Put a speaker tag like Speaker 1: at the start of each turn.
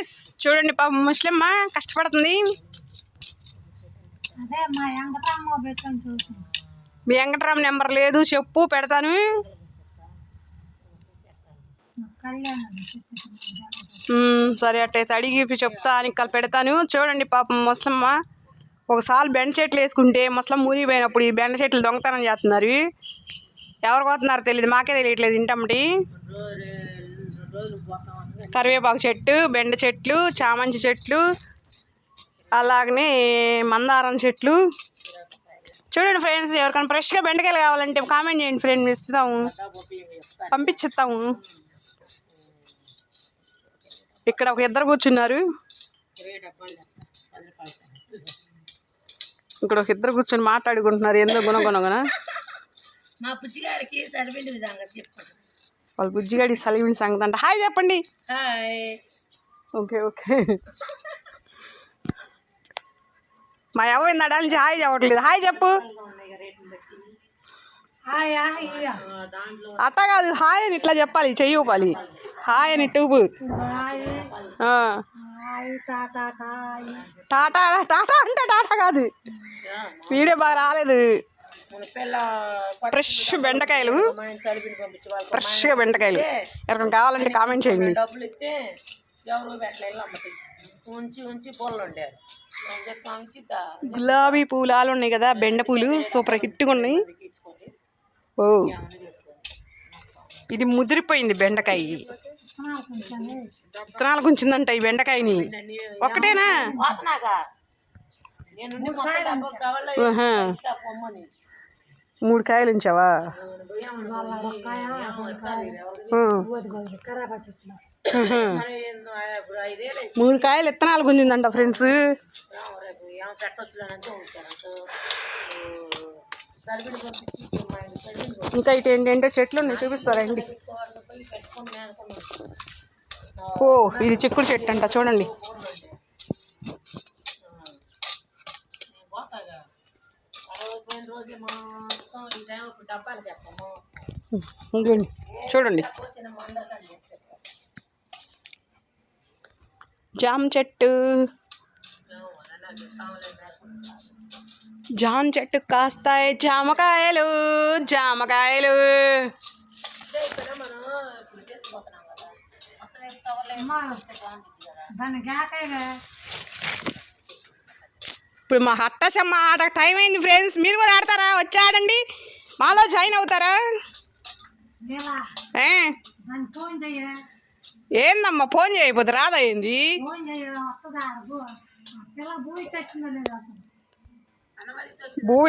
Speaker 1: Guys చూడండి పాప ముస్లిమ్మ కష్టపడుతుంది.
Speaker 2: అదే మా వెంకటరామ
Speaker 1: నెంబర్ లేదు చెప్పు పెడతాను. సరే అట్టయితే అడిగి చెప్తా అని కల్ పెడతాను. చూడండి పాపం ముసలమ్మ ఒకసారి బెండ చెట్లు వేసుకుంటే ముసలం ఊరిపోయినప్పుడు ఈ బెండ చెట్లు దొంగతనం చేస్తున్నారు. ఎవరు పోతున్నారో తెలియదు మాకే తెలియట్లేదు ఇంటమ్మటి కరివేపాకు చెట్టు బెండ చెట్లు చామంతి చెట్లు అలాగనే మందారం చెట్లు. చూడండి ఫ్రెండ్స్ ఎవరికైనా ఫ్రెష్గా బెండకాయలు కావాలంటే కామెంట్ చేయండి ఫ్రెండ్ ఇస్తాము. పంపించిస్తాము ఇక్కడ ఒక ఇద్దరు కూర్చున్నారు. ఇక్కడ ఒక ఇద్దరు కూర్చొని మాట్లాడుకుంటున్నారు. ఎందుకు గుణగుణగున
Speaker 3: మా పుచ్చిగారికి సరిపిండి విధంగా చెప్పండి.
Speaker 1: వాళ్ళ బుజ్జిగాడి సలివిని సంగతి అంట హాయ్ చెప్పండి. Okay okay. మా ఎవరు ఇందాడ నుంచి హాయ్ చెప్పట్లేదు. హాయ్ చెప్పు. అట్ట కాదు హాయ్ అని ఇట్లా చెప్పాలి చెయ్యి ఊపాలి. హాయ్ అని టూబు.
Speaker 2: హాయ్. టాటా
Speaker 1: టాటా అంటే టాటా కాదు. వీడియో బాగా రాలేదు. ఫ్రెష్ బెండకాయలు. ఫ్రెష్గా బెండకాయలు. ఎవరికైనా కావాలంటే కామెంట్ చేయండి.
Speaker 3: డబ్బులు ఇస్తే ఎవరు ఉంచి ఉంచి పూలు ఉండారు పంచిద్దా
Speaker 1: గులాబీ పూలాలు ఉన్నాయి కదా బెండ పూలు. సూపర్ హిట్గా ఉన్నాయి. ఓ. ఇది ముదిరిపోయింది బెండకాయ. విత్తనాలకు ఉంచిందంట ఈ బెండకాయని. ఒక్కటేనా మూడు కాయలు ఉంచావా? మూడు కాయలు విత్తనాలకు ఉంచిందంట ఫ్రెండ్స్. ఇంకా ఇటు ఏంటంటే చెట్లు చూపిస్తారండి
Speaker 3: నేను అనుకున్నాను
Speaker 1: ఓ ఇది చిక్కుడు చెట్టు అంట చూడండి
Speaker 3: నేను పోతాగా అరవై పోయిన రోజు మొత్తం ఈ టైం ఇప్పుడు డబ్బాలు చెప్పాము
Speaker 1: ఇదిగోండి చూడండి. జామ చెట్టు. జామ చెట్టు కాస్తాయి జామకాయలు జామకాయలు.
Speaker 3: అంటే ఇప్పుడు
Speaker 1: మా హట్టసమ్మ ఆట టైం అయింది ఫ్రెండ్స్ మీరు కూడా ఆడతారా? వచ్చి ఆడండి మాలో జాయిన్ అవుతారా? ఏందమ్మా ఫోన్ చేయకపోతే రాదా ఏంది?
Speaker 2: ఫోన్ చెయ్య వస్తుందా? పిల్ల భూమి చచ్చిందా లేదా అసలు.
Speaker 3: అన్న మరి
Speaker 1: భూ